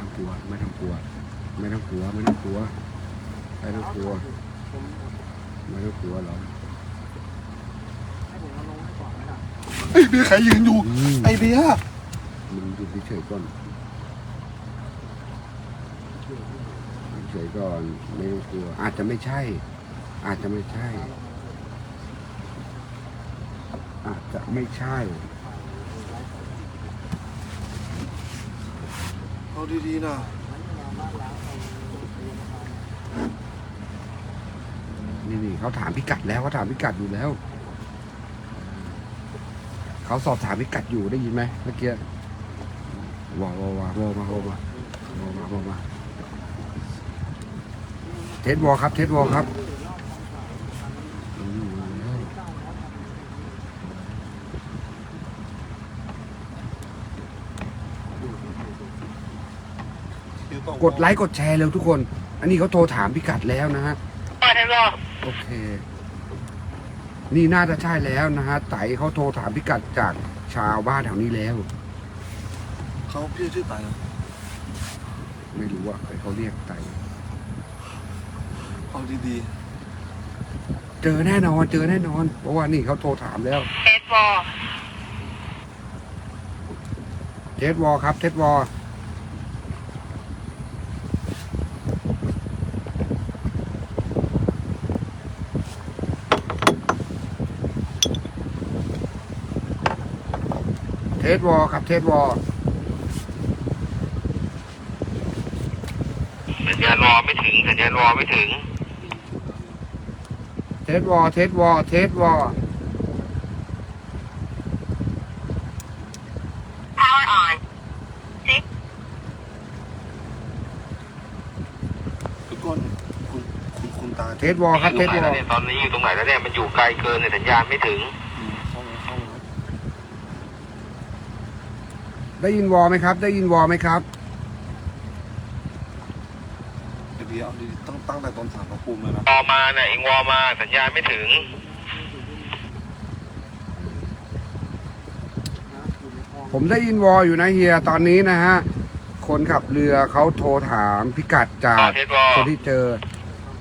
ต้องกลัว ไม่ต้องกลัว ไม่ต้องกลัว ไม่ต้องกลัว ไม่ต้องกลัวผมไม่ต้องกลัวหรอกให้ผมเอาลงให้ก่อนนะไอ้เบียร์ใครยืนอยู่อืมไอ้เบียร์มึงหยุดเฉยๆก่อนเฉยๆก่อนไม่ต้องกลัว อาจจะไม่ใช่ อาจจะไม่ใช่ อาจจะไม่ใช่ เอาดีๆนะนี่นี่เขาถามพิกัดแล้วเขาถามพิกัดอยู่แล้ว เขาสอบถามพิกัดอยู่ได้ยินไหมเมื่อกี้ว้าวว้าวว้าวาวมาว้าวมาว้าวมาว้าวมาเทสวอลครับ เทสวอลครับอืมมาแล้ว กดไลค์กดแชร์เร็วทุกคน อันนี้เขาโทรถามพิกัดแล้วนะฮะเทนรอโอเค นี่น่าจะใช่แล้วนะฮะไต่เขาโทรถามพิกัดจากชาวบ้านแถวนี้แล้ว เขาพี่ชื่อไต่เหรอไม่รู้ว่าเขาเรียกไต่เอาดีเจอแน่นอน เจอแน่นอน เพราะว่านี่เขาโทรถามแล้วเทสวอเทสวอลครับเทสวอ เทสวอลครับเทสวอลสัญญาณวอไม่ถึงสัญญาณวอไม่ถึง เทสวอลเทสวอลเทสวอล power on ๆทุกคนคุณคุณคุณตา เทสวอลครับเทสวอล ตอนนี้อยู่ตรงไหนแล้วเนี่ยมันอยู่ไกลเกินเนี่ยสัญญาณไม่ถึง อืมเข้ามาเข้ามา ได้ยินวอลไหมครับ ได้ยินวอลไหมครับไอ้เบียร์เอาดีๆตั้งตั้งแต่ตอนสารพระภูมิเลยนะวอมาน่ะเองวอมาสัญญาณไม่ถึง ผมได้ยินวอลอยู่นะเฮียตอนนี้นะฮะ คนขับเรือเขาโทรถามพิกัดจากเทสวอ คนที่เจอ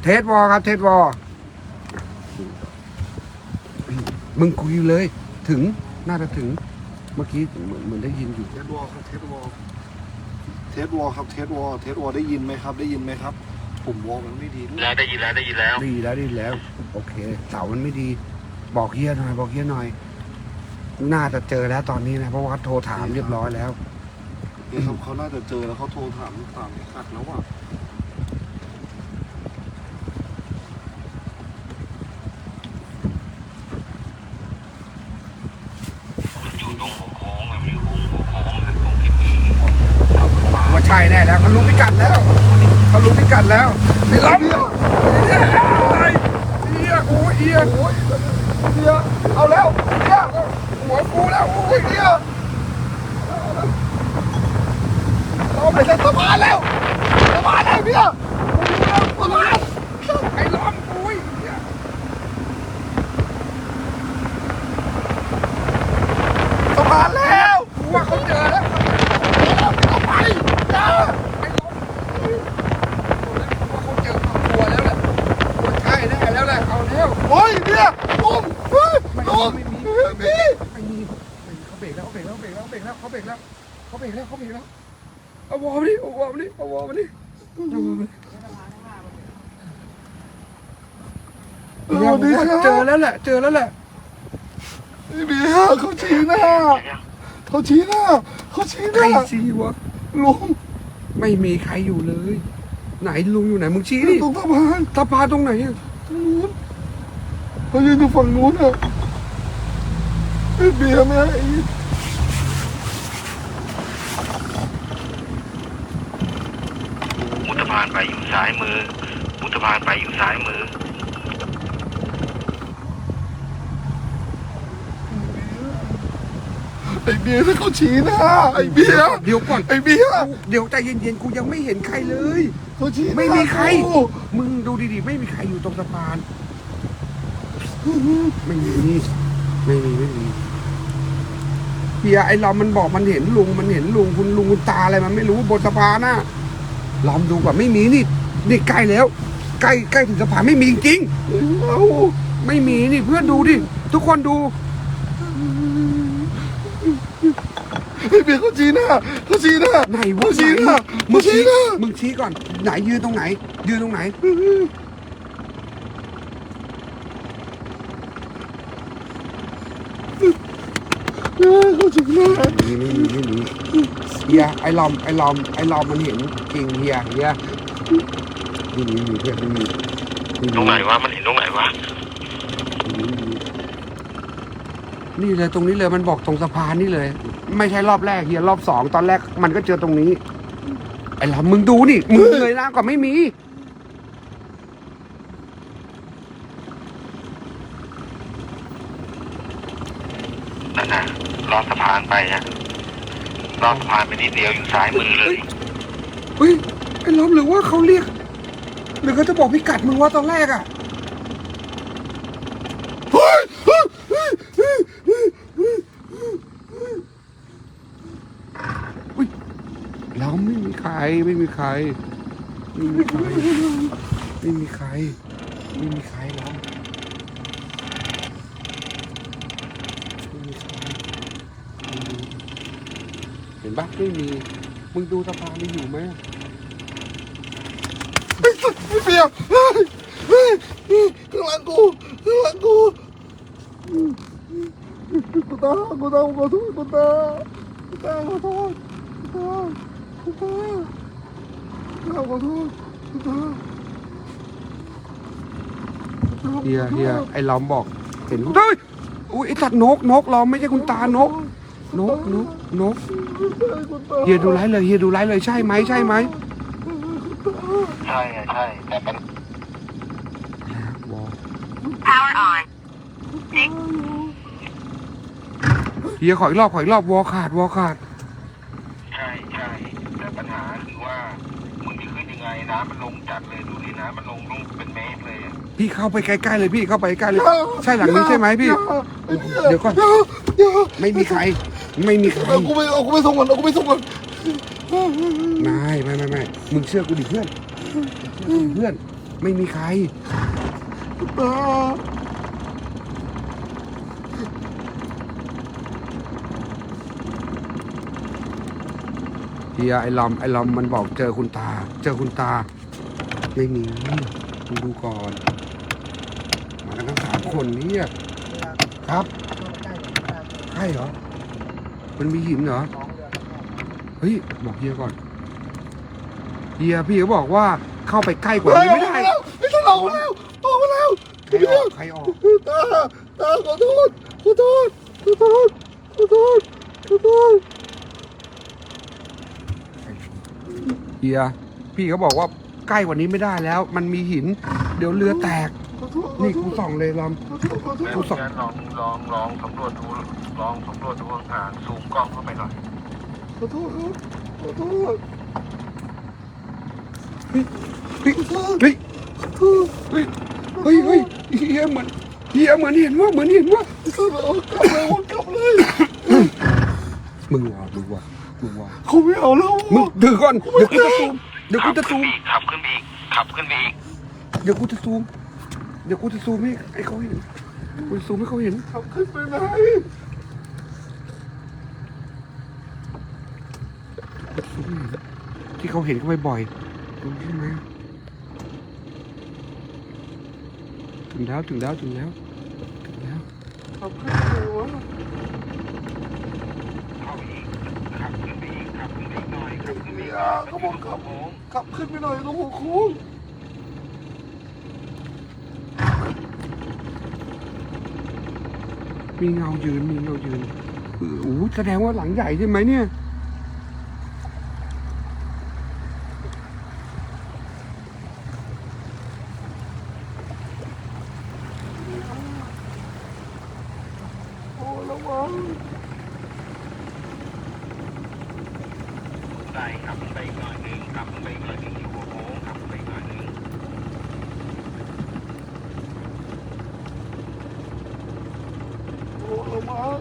เทสวอลครับ เทสวอลมึงคุยเลย ถึงน่าจะถึงเมื่อกี้เหมือนเหมือนได้ยินอยู่เทสวอลครับเทสวอลเทสวอลครับเทสวอลเทสวอลได้ยินไหมครับ ได้ยินไหมครับผมวอลมันไม่ดีด้วยแล้วได้ยินแล้วได้ยินแล้วดีแล้วดีแล้ว โอเค เสามันไม่ดี บอกเฮียหน่อย บอกเฮียหน่อย น่าจะเจอแล้วตอนนี้นะเพราะว่าเขาโทรถามเรียบร้อยแล้วนี่ครับเขาน่าจะเจอแล้วเขาโทรถามตามพิกัดแล้วอะ อยู่ตรงหัวโค้งมันอยู่ตรงหัวโค้งเลยตรงที่มี ว่าใช่แน่แล้วเขารู้พิกัดแล้วเขารู้พิกัดแล้วไอ้ล้อมเฮียอะไรเฮียโอ้ยเฮียโอ้ยเฮียเอาแล้วเฮีย หัวกูแล้วโอ้เฮียเราไปจะสบายแล้วสบายแล้วเฮียสบายไอ้ล้อมโอ้ยเฮียสะพานแล้วกูว่าเขาเจอแล้วเอาไปเจอไอ้ล้อมว่าเขาเจอตัวแล้วแหละใช่แน่แล้วแหละเอาแล้ว โอ้ยเบียร์ลุงเฮ้ย ไม่ ลุง ไม่มี เบียร์พี่ ไม่มีเขาเบรกแล้วเขาเบรกแล้วเขาเบรกแล้วเขาเบรกแล้วเขาเบรกแล้วเขาเบรกแล้วเขาเบรกแล้ว เอาวอลมาดิเอาวอลมาดิเอาวอลมาดิเอาวอลมาดิสวัสดีครับเจอแล้วแหละ เจอแล้วแหละไอ้เบียร์เขาชี้หน้าเขาชี้หน้าเขาชี้หใครน้าซีวะลุงไม่มีใครอยู่เลย ไหนลุงอยู่ไหนมึงชี้ดิตรงสะพานสะพานตรงไหนอะตรงนู้นเขายืนอยู่ฝั่งนู้นอะไอ้เบียร์ไม่ให้ มุตพานไปอยู่ซ้ายมือมุตพานไปอยู่ซ้ายมือ ไอ้เบียร์ถ้าเขาชี้หน้าไอ้เบียร์เดี๋ยวก่อนไอ้เบียร์เดี๋ยวใจเย็นๆกูยังไม่เห็นใครเลย เขาชี้หน้าไม่มีใคร กูมึงดูดีๆ ไม่มีใครอยู่ตรงสะพาน ไม่มีไม่มีไม่มีเฮียไอ้ลอมมันบอกมันเห็นลุงมันเห็นลุงคุณลุงคุณตาอะไรมันไม่รู้บนสะพานน่ะ ลอมดูก่อนไม่มีนี่นี่ใกล้แล้ว ใกล้ใกล้ถึงสะพานไม่มีจริงเอาๆไม่มีนี่เพื่อนดูดิทุกคนดูไอ้เบียร์เขาชี้หน้าเขาชี้หน้าไหนวะเขาชี้หน้ามึเขางชี้ชี้หน้ามึงชี้ก่อน ไหนยืนตรงไหน ยืนตรงไหนเออเขาชี้หน้าไม่มีไม่มีไม่มี เฮียไอ้ลอมไอ้ลอมไอ้ลอมมันเห็นจริงเฮียเฮียไม่มีไม่มีเพื่อนไม่มีม่มีตรงไหนวะมันเห็นตรงไหนวะนี่เลยตรงนี้เลยมันบอกตรงสะพานนี่เลย ไม่ใช่รอบแรกเฮียรอบสองตอนแรกมันก็เจอตรงนี้ ไอ้ลอมมึงดูนี่มึงเลยนะก็ไม่มีนั่นน่ะลอดสะพานไปอะ ลอดสะพานไปนิดเดียวอยู่ซ้ายมือเลย เฮ้ยไอ้ลอมหรือว่าเขาเรียก หรือเขาจะบอกพิกัดมึงว่าตอนแรกอะเฮ้ยเฮ้ยเฮ้ยเราไม่มีใครไม่มีใคร ไม่มีใคร ไม่มีใคร ไม่มีใครเราไม่มีใครไม่มี เห็นปะไม่มี มึงดูสะพานนี่อยู่ไหมไอ้สัตว์ไอ้เบียร์เฮ้ยเฮ้ยข้างหลังกูข้างหลังกูกูตากูตาขอโทษกูตากูตาขอโทษกูตากูตากูตาขอโทษกูตาเฮียเฮียไอ้ล้อมบอกเห็นเฮ้ยอุ้ยไอ้ตัดนกนกล้อมไม่ใช่คุณตานกนกนกนก เฮียดูไลฟ์เลยเฮียดูไลฟ์เลยใช่ไหมใช่ไหมใช่อะใช่แต่เป็นวอล Power on. เฮียขออีกรอบขออีกรอบวอลขาดวอลขาด ใช่ใช่แต่ปัญหาคือว่ามึงจะขึ้นยังไงน้ำมันลงจัดเลยดูดิน้ำมันลงลงเป็นเมตรเลยอะพี่เข้าไปใกล้ๆเลยพี่เข้าไปใกล้เลย ใช่หลังนี้ใช่ไหมพี่ เดี๋ยวก่อนเดี๋ยวไม่มีใคร ไม่มีใครเอากูไปเอากูไปส่งก่อนเอากูไปส่งก่อนไม่ไม่ไม่ไม่มึงเชื่อกูดิเพื่อนเชื่อกูดิเพื่อน ไม่มีใครตาเฮียไอ้ลอมไอ้ลอมมันบอกเจอคุณตา เจอคุณตา ไม่มีมึงดูก่อนมากันทั้งสามคนเนี่ยครับใช่เหรอ มันมีหินเหรอ เฮ้ย บอกเฮียก่อน เฮียพี่เขาบอกว่าเข้าไปใกล้กว่านี้ไม่ได้ ไม่ใช่เราแล้วออกมาแล้วใครออกใครออก ตาตาขอโทษขอโทษขอโทษขอโทษขอโทษเฮียพี่เขาบอกว่าใกล้กว่านี้ไม่ได้แล้ว มันมีหิน เดี๋ยวเรือแตกขอโทษ นี่กูส่องเลยลอมขอโทษขอโทษกูส่องงั้นลองลองลองสำรวจดูลองสำรวจดูห่างๆซูมกล้องเข้าไปหน่อยขอโทษครับขอโทษเฮ้ยเฮ้ยเฮ้ยขอโทษเฮ้ยเฮ้ยเฮ้ยเฮียเหมือนเฮียเหมือนเห็นว่าเหมือนเห็นว่ากลับเลยกลับเลยกลับเลยมึงว่ามึงว่ามึงว่าเขาไม่เอาแล้วมึงถือก่อนเดี๋ยวกูจะซูมเดี๋ยวกูจะซูมขับขึ้นไปอีกขับขึ้นไปอีกเดี๋ยวกูจะซูม เดี๋ยวกูจะซูมให้ให้เขาเห็นกูจะซูมให้เขาเห็นขับขึ้นไปไหนซูมให้เห็นที่เขาเห็นเขาบ่อยๆรู้ใช่ไหมถึงแล้วถึงแล้วถึงแล้วถึงแล้วขับขึ้นไปไหนวะเข้าอีกขับขึ้นไปอีกขับขึ้นไปอีกหน่อยขับขึ้นไปอีกอ่าเขาบอกขับขับขึ้นไปหน่อยเขาบอกโค้ง มีเงายืนมีเงายืนโอ้แสดงว่าหลังใหญ่ใช่ไหมเนี่ยโอ้ระวังใช่ขับไปกหน่อยหนึ่งขับไปกหน่อยหนึ่งขับขึ้นไปอีกหน่อยหนึง โอ้ระวัง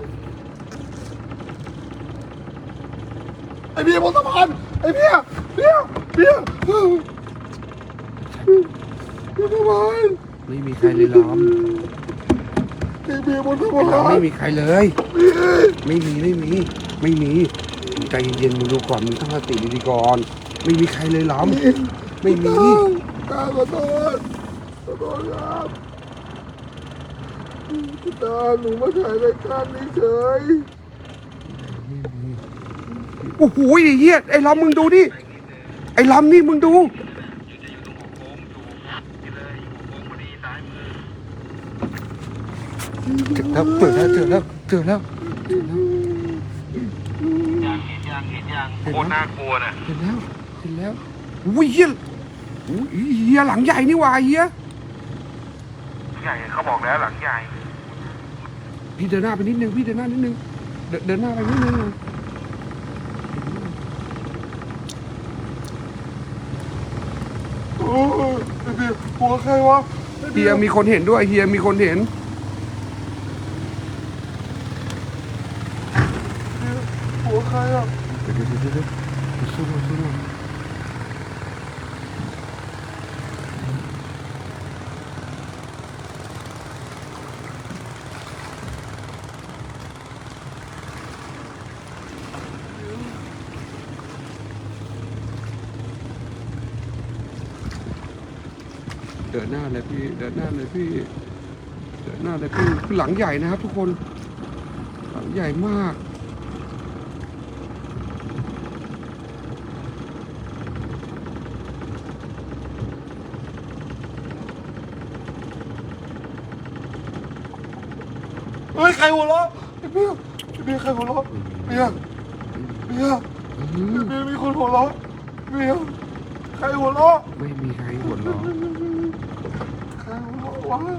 อ้เบียบนสะพานไอ้เบียร์เบียร์เบียร์เบียบนสะพานไม่มีใครเลยล้อมไอ้เบียบนสะพานไม่มีใครเลย ไม่มีไม่มี ไม่มีใจเย็นๆมึงดูก่อนมึงตั้งสติดีๆก่อนไม่มีใครเลยล้อมไม่มีตาขอโทษขอโทษครับตาหนูมาถ่ายรายการนี้เฉย โอ้โหไอ้เหี้ยไอ้ล้อมมึงดูดิไอ้ล้อมนี่มึงดูเจอแล้วเจอแล้วเจอแล้วเจอแล้วยังเห็นยังเห็นยังโคตรน่ากลัวน่ะเห็นแล้วเห็นแล้วอุ้ยเฮียอุ้ยเฮียหลังใหญ่นี่หว่าเฮียใหญ่เขาบอกแล้วหลังใหญ่พี่เดินหน้าไปนิดนึงพี่เดินหน้านิดนึงเดินเดินหน้าไปนิดนึง โอ้ยไอ้ เบียร์หัวใครวะเฮียมีคนเห็นด้วยเฮียมีคนเห็นหัวใครอะเดี๋ยวเดี๋ยวเดี๋ยวเดี๋ยวสู้หน่อยสู้ ดินหน้าเลยพี่เดินหน้าเลยพี่เดินหน้าเลยพี่คือหลังใหญ่นะครับทุกคนหลังใหญ่มากเฮ้ยใครหัวเราะไอ้เบียร์ไอ้เบียร์ใครหัวเราะเบียร์เบียร์อืไอ้มเบียร์มีคนหัวเราะเบียร์ใครหัวเราะไม่มีใครหัวเราะใครหั วเราะวะ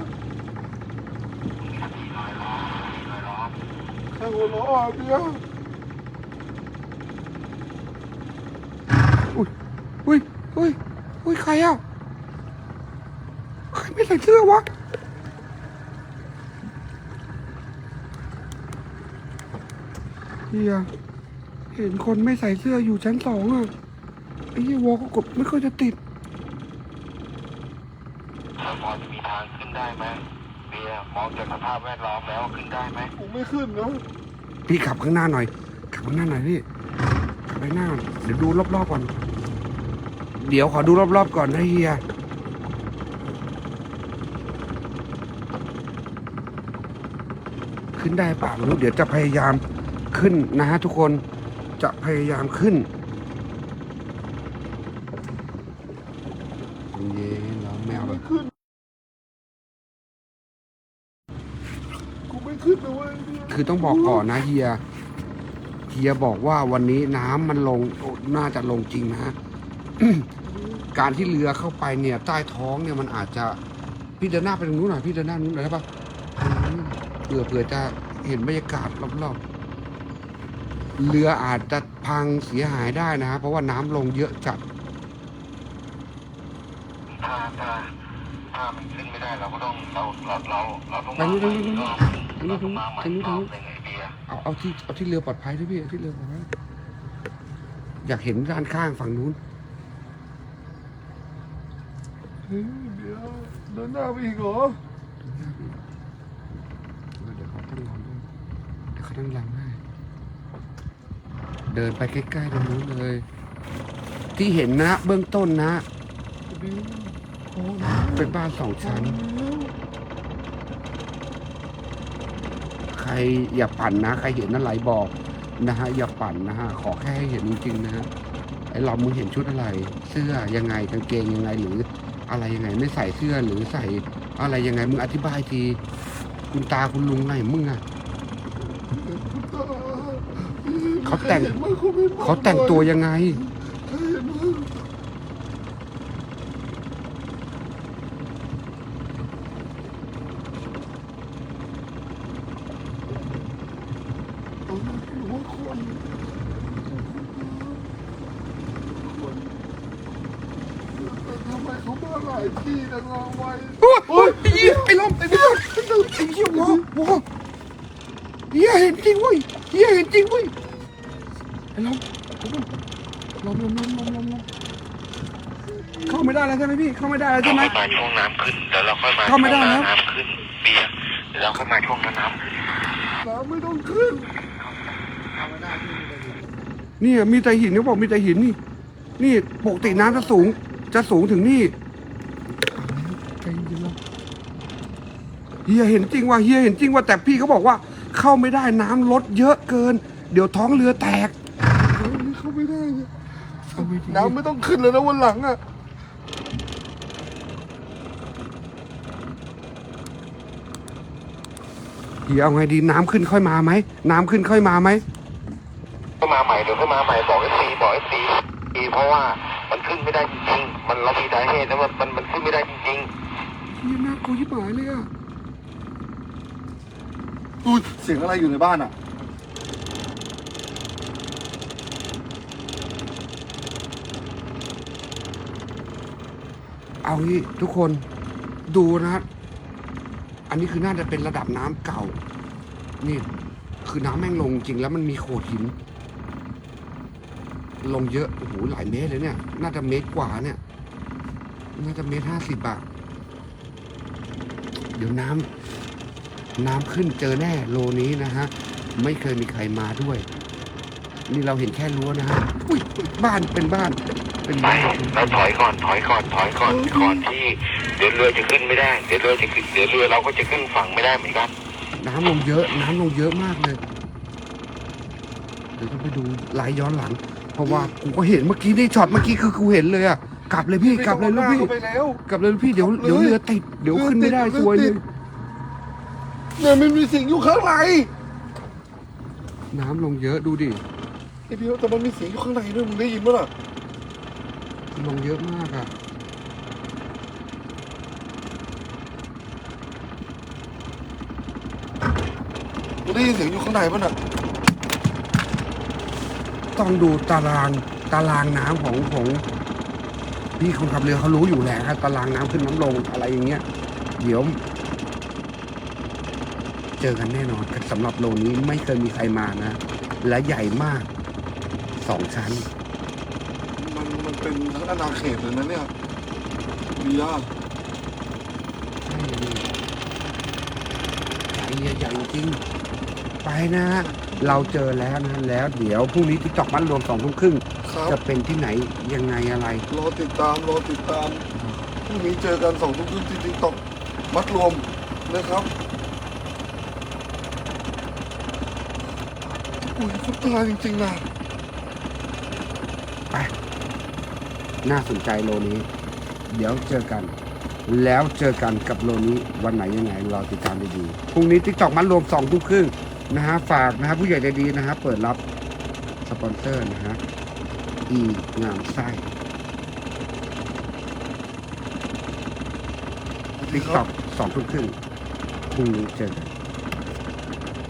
ใครหัวเราะอะเบียอุ้ยอุ้ยอุ้ยอุ้ยใครอะใครไม่ใส่เสื้อวะเฮียเห็นคนไม่ใส่เสื้ออยู่ชั้นสองอะไอ้เหี้ยวอลก็กดไม่ค่อยจะติด ถ้าพอจะมีทางขึ้ นได้ไหมเบียร์มองจากสภาพแวดล้อมแล้วขึ้นได้ไหมผมไม่ขึ้นนะพี่ขับข้างหน้าหน่อยขับข้างหน้าหน่อยพี่ขับไปหน้าก่อนเดี๋ยวดูรอบๆก่อนเดี๋ยวขอดูรอบๆก่อนนะเฮียขึ้นได้เปล่าไม่รู้เดี๋ยวจะพยายามขึ้นนะฮะทุกคนจะพยายามขึ้นเย็นๆเราแมวแบบ ขึ้นกูไม่ขึ้นนะเว้ยเบียร์ คือต้องบอกก่อนนะเฮียเฮียบอกว่าวันนี้น้ำมันลงโอ้น่าจะลงจริงนะ การที่เรือเข้าไปเนี่ย ใต้ท้องเนี่ยมันอาจจะพี่เดินหน้าไปตรงนู้นหน่อยพี่เดินหน้านู้นหน่อยได้ปะอืมเผื่อเผื่อจะเห็นบรรยากาศรอบๆเรืออาจจะพังเสียหายได้นะเพราะว่าน้ำลงเยอะจัดถ้าถ้าถ้ามันขึ้นไม่ได้เราก็ต้องเราเราเราเราต้องไปนู่นมาไปนู่นรอบไปนู่นเราต้องมาใหม่ไปนู่นรอบหนึ่งไอเบียร์เอาเอาที่เอาที่เรือปลอดภัยด้วยพี่เอาที่เรือปลอดภัยอยากเห็นด้านข้างฝั่งนู้นเฮ้ยเบียร์เดินหน้าไปอีกเหรอเดี๋ยวเขาตั้งรำด้วยเดี๋ยวเขาตั้งรำให้เดินไปใกล้ๆตรงนู้นเลย ที่เห็นนะเบื้องต้นนะเบียร์พอแล้วเป็นบ้านสองชั้น พอแล้ว ใค รอย่าปั่นนะ ใครเห็นอะไรบอกนะฮะอย่าปั่นนะฮะขอแค่ให้เห็นจริงๆนะฮะไอ้เรามึงเห็นชุดอะไร เสื้อยังไงกางเกงยังไงหรืออะไรยังไงไม่ใส่เสื้อหรือใส่อะไรยังไงมึงอธิบายทีคุณตาคุณลุงไงมึงอะเขาแต่งเขาแต่งตัวยังไง ใครเห็นไหมเอาหรือว่าคนคนแต่ทำไมเขามาหลายที่จังเอาไว้ โอ้ยโอ้ยไอ้เหี้ยไอ้ลมไอ้เหี้ยไอ้เหี้ยวอวอเฮียเห็นจริงเว้ยเฮียเห็นจริงเว้ย ไอ้ล้มล้มล้มล้มล้มล้มล้มเข้าไม่ได้แล้วใช่ไหมพี่ เข้าไม่ได้แล้วเราใช่ไหมค่อยมาช่วงน้ำขึ้นเดี๋ยวเราค่อยมาเข้าไม่ได้ช่วงแล้วน้ำขึ้นเบียร์เดี๋ยวเราค่อยมาช่วงน้ำขึ้นน้ำไม่ต้องขึ้นเอาไม่ได้ที่มีแต่หินนี่มีแต่หินเขาบอกมีแต่หินนี่ นี่ปกติน้ำจะสูง จะสูงถึงนี่ใจเย็นๆแล้วเฮียเห็นจริงว่าเฮียเห็นจริงว่าแต่พี่เขาบอกว่า เข้าไม่ได้น้ำลดเยอะเกิน เดี๋ยวท้องเรือแตกเฮ้ยเข้า ไม่ได้เนี่ยเอาไม่ดีน้ำไม่ต้องขึ้นเลยนะวันหลังอะเฮียเอาไงดีน้ำขึ้นค่อยมาไหม น้ำขึ้นค่อยมาไหม ก็มาใหม่เดี๋ยวก็มาใหม่บอกเอฟซีบอกเอฟซีเพราะว่ามันขึ้นไม่ได้จริงๆมันเรามีสาเหตุแล้วมันมันมันขึ้นไม่ได้จริงเฮียน่ากลัวยิบหายเลยอะดูเสียงอะไรอยู่ในบ้านอะ เอางี้ทุกคนดูนะอันนี้คือน่าจะเป็นระดับน้ำเก่า นี่คือน้ำแม่งลงจริงแล้วมันมีโขดหิน ลงเยอะโอ้โหหลายเมตรเลยเนี่ย น่าจะเมตรกว่าเนี่ย น่าจะเมตรห้าสิบอะเดี๋ยวน้ำน้ำขึ้นเจอแน่โลนี้นะฮะ ไม่เคยมีใครมาด้วย นี่เราเห็นแค่รั้วนะฮะอุ้ยบ้านเป็นบ้าน เป็นๆไปบ้านเราถอยก่อนถอยก่อนถอยก่อนก่อนที่เดี๋ยวเรือจะขึ้นไม่ได้เดี๋ยวเรือจะขึ้นเดี๋ยวเรือเราก็จะขึ้นฝั่งไม่ได้เหมือนกันน้ำลงเยอะน้ำลงเยอะมากเลยเดี๋ยวต้องไปดูไลฟ์ย้อนหลัง เพราะว่ากูก็เห็นเมื่อกี้ในช็อตเมื่อกี้คือกูเห็นเลยอะกลับเลยพี่กลับเลยลูกพี่ ไปแล้ว กลับเลยลูกพี่เดี๋ยวเดี๋ยวเรือติดเดี๋ยวขึ้นไม่ได้ซวยเลย เนี่ยมันมีเสิ่งอยู่ข้างในน้ำลงเยอะดูดิ ไอ้เดียวแต่มันมีเสียงอยู่ข้างในด้วยมึงได้ยินมั้ยล่ะลงเยอะมากอะมึงได้ยินเสียงอยู่ข้างในป่ะน่ะต้องดูตารางตารางน้ำของของพี่คนขับเรือเขารู้อยู่แล้วครับตารางน้ำขึ้นน้ำลงอะไรอย่างเงี้ย เดี๋ยว เจอกันแน่นอนสำหรับโลนี้ไม่เคยมีใครมานะ และใหญ่มาก สองชั้น มันมันเป็นทั้งอาณาเขตเลยนะเนี่ยเบียร์ใช่เลยใหญ่ใหญ่จริง ไปนะเราเจอแล้วนะ แล้วเดี๋ยวพรุ่งนี้ที่จอกมันรวมสองทุ่มครึ่ง ครับจะเป็นที่ไหนยังไงอะไร รอติดตามรอติดตามพรุ่งนี้เจอกันสองทุ่มครึ่งที่ติ๊กต็อกมัดรวมนะครับอุ้ยคุณตาจริงๆนะ ไป น่าสนใจโลนี้ เดี๋ยวเจอกัน แล้วเจอกันกับโลนี้วันไหนยังไงรอติดตามดีๆพรุ่งนี้ทิกตอกมันรวมสองทุ่มครึ่งนะฮะฝากนะฮะผู้ใหญ่ใจดีนะฮะเปิดรับสปอนเซอร์นะฮะอีงามไส้ทิกตอกสองทุ่มครึ่งพรุ่งนี้เจอกัน